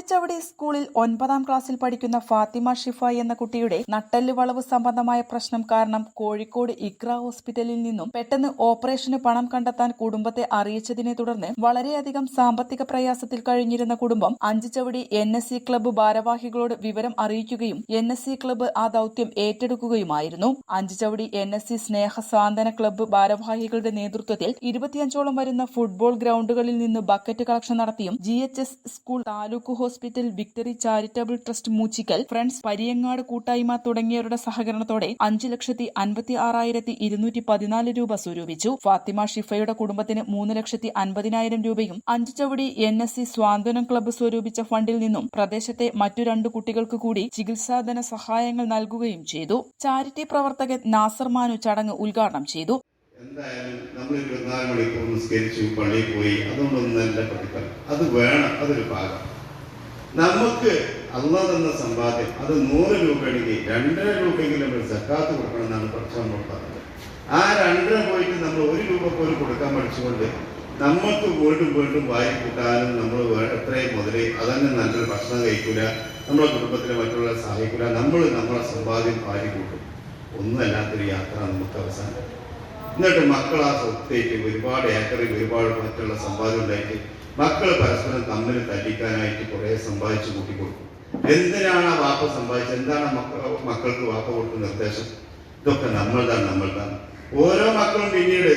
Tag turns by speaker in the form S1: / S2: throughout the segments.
S1: Anchachavadi സ്കൂളിൽ ഒൻപതാം ക്ലാസ്സിൽ പഠിക്കുന്ന ഫാത്തിമ ഷിഫ എന്ന കുട്ടിയുടെ നട്ടൽ വളവ് സംബന്ധമായ പ്രശ്നം കാരണം കോഴിക്കോട് ഇക്ര ഹോസ്പിറ്റലിൽ നിന്നും പെട്ടെന്ന് ഓപ്പറേഷന് പണം കണ്ടെത്താൻ കുടുംബത്തെ അറിയിച്ചതിനെ തുടർന്ന് വളരെയധികം സാമ്പത്തിക പ്രയാസത്തിൽ കഴിഞ്ഞിരുന്ന കുടുംബം Anchachavadi N S C club ഭാരവാഹികളോട് വിവരം അറിയിക്കുകയും എൻ എസ് സി ക്ലബ്ബ് ആ ദൌത്യം ഏറ്റെടുക്കുകയുമായിരുന്നു. Anchachavadi N S C Sneha Santhwana club ഭാരവാഹികളുടെ നേതൃത്വത്തിൽ ഇരുപത്തിയഞ്ചോളം വരുന്ന ഫുട്ബോൾ ഗ്രൗണ്ടുകളിൽ നിന്ന് ബക്കറ്റ് കളക്ഷൻ നടത്തിയും G school taluk hospital victory charitable trust Moochikkal friends Pariyangad കൂട്ടായ്മ തുടങ്ങിയവരുടെ സഹകരണത്തോടെ അഞ്ച് ലക്ഷത്തി അൻപത്തി ആറായിരത്തി ഇരുന്നൂറ്റി പതിനാല് രൂപ സ്വരൂപിച്ചു. ഫാത്തിമ ഷിഫയുടെ കുടുംബത്തിന് മൂന്ന് ലക്ഷത്തി അൻപതിനായിരം രൂപയും Anchachavadi N S C Santhwanam club സ്വരൂപിച്ച ഫണ്ടിൽ നിന്നും പ്രദേശത്തെ മറ്റു രണ്ട് കുട്ടികൾക്ക് കൂടി ചികിത്സാധന സഹായങ്ങൾ നൽകുകയും ചെയ്തു. ചാരിറ്റി പ്രവർത്തകൻ നാസർ മാനു ചടങ്ങ് ഉദ്ഘാടനം ചെയ്തു.
S2: എന്തായാലും നമ്മൾ ഇരുപത്തിനാല് മണിക്കൂർ നിസ്കരിച്ചു പള്ളിയിൽ പോയി അതുകൊണ്ടൊന്നല്ല പ്രതിഫലം. അത് വേണം അതൊരു ഭാഗം. നമുക്ക് അള്ളാഹ് തന്ന സമ്പാദ്യം അത് നൂറ് രൂപയാണെങ്കിൽ രണ്ടര രൂപയെങ്കിലും നമ്മൾ സക്കാത്ത് കൊടുക്കണം എന്നാണ് പ്രശ്നം പറഞ്ഞത്. ആ രണ്ടര പോയിട്ട് നമ്മൾ ഒരു രൂപ പോലും കൊടുക്കാൻ പഠിച്ചുകൊണ്ട് നമുക്ക് വീണ്ടും വീണ്ടും വാരി കൂട്ടാനും നമ്മൾ എത്രയും മുതലേ അതന്നെ നല്ലൊരു ഭക്ഷണം കഴിക്കൂല നമ്മുടെ കുടുംബത്തിലെ മറ്റുള്ളവരെ സഹായിക്കൂല നമ്മൾ നമ്മളെ സമ്പാദ്യം വാരി കൂട്ടും. ഒന്നുമല്ലാത്തൊരു യാത്ര നമുക്ക് അവസാനം എന്നിട്ട് മക്കൾ ആ സ്വത്തേക്ക് ഒരുപാട് ഏക്കറിൽ ഒരുപാട് മറ്റുള്ള സമ്പാദ്യം ഉണ്ടായിട്ട് മക്കൾ പരസ്പരം തമ്മിൽ തല്ലിക്കാനായിട്ട് കുറെ സമ്പാദിച്ചു കൂട്ടിക്കൊടുക്കും. എന്തിനാണ് ആ വാപ്പ സമ്പാദിച്ചത്? എന്താണ് മക്കൾ മക്ക മക്കൾക്ക് വാപ്പ കൊടുത്ത നിർദ്ദേശം? ഇതൊക്കെ നമ്മൾ തന്നെ ഓരോ മക്കളും പിന്നീട്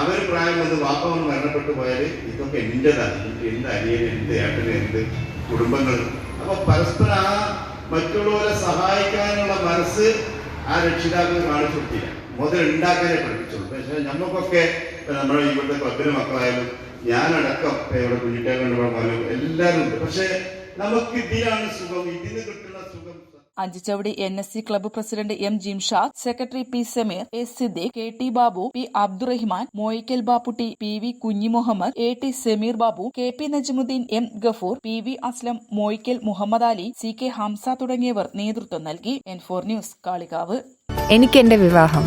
S2: അവർ പ്രായം വന്ന് വാപ്പ വന്ന് മരണപ്പെട്ടു പോയാൽ ഇതൊക്കെ എന്റെതാണ് എന്റെ അനിയന് എന്ത് ഏട്ടന് എന്ത് കുടുംബങ്ങൾ അപ്പൊ പരസ്പരം ആ മറ്റുള്ളവരെ സഹായിക്കാനുള്ള മനസ്സ് ആ രക്ഷിതാക്കൾ കാണിച്ചു കൊടുത്തില്ല. മുതൽ ഉണ്ടാക്കാനേ പഠിപ്പിച്ചുള്ളൂ. പക്ഷേ നമുക്കൊക്കെ ഇപ്പൊ നമ്മുടെ ഇവിടുത്തെ ക്ലബിലെ മക്കളായാലും ഞാനടക്കം ഇവിടെ കുഞ്ഞിട്ടേക്കൊണ്ട് പോലും എല്ലാവരും ഉണ്ട്. പക്ഷേ നമുക്ക് ഇതിനാണ് സുഖം ഇതിന് കിട്ടുന്ന സുഖം.
S1: Anchachavadi N S C club president M Jimshad secretary P Sameer S Siddique K T Babu P Abdurahiman Moyikkal Bapputty P V Kunhi Muhammad A T Sameer Babu K P Najmuddin M Gafoor P V Aslam Moyikkal Muhammad Ali C K Hamza തുടങ്ങിയവർ നേതൃത്വം നൽകി N four news Kalikavu.
S3: എനിക്ക് എന്റെ വിവാഹം.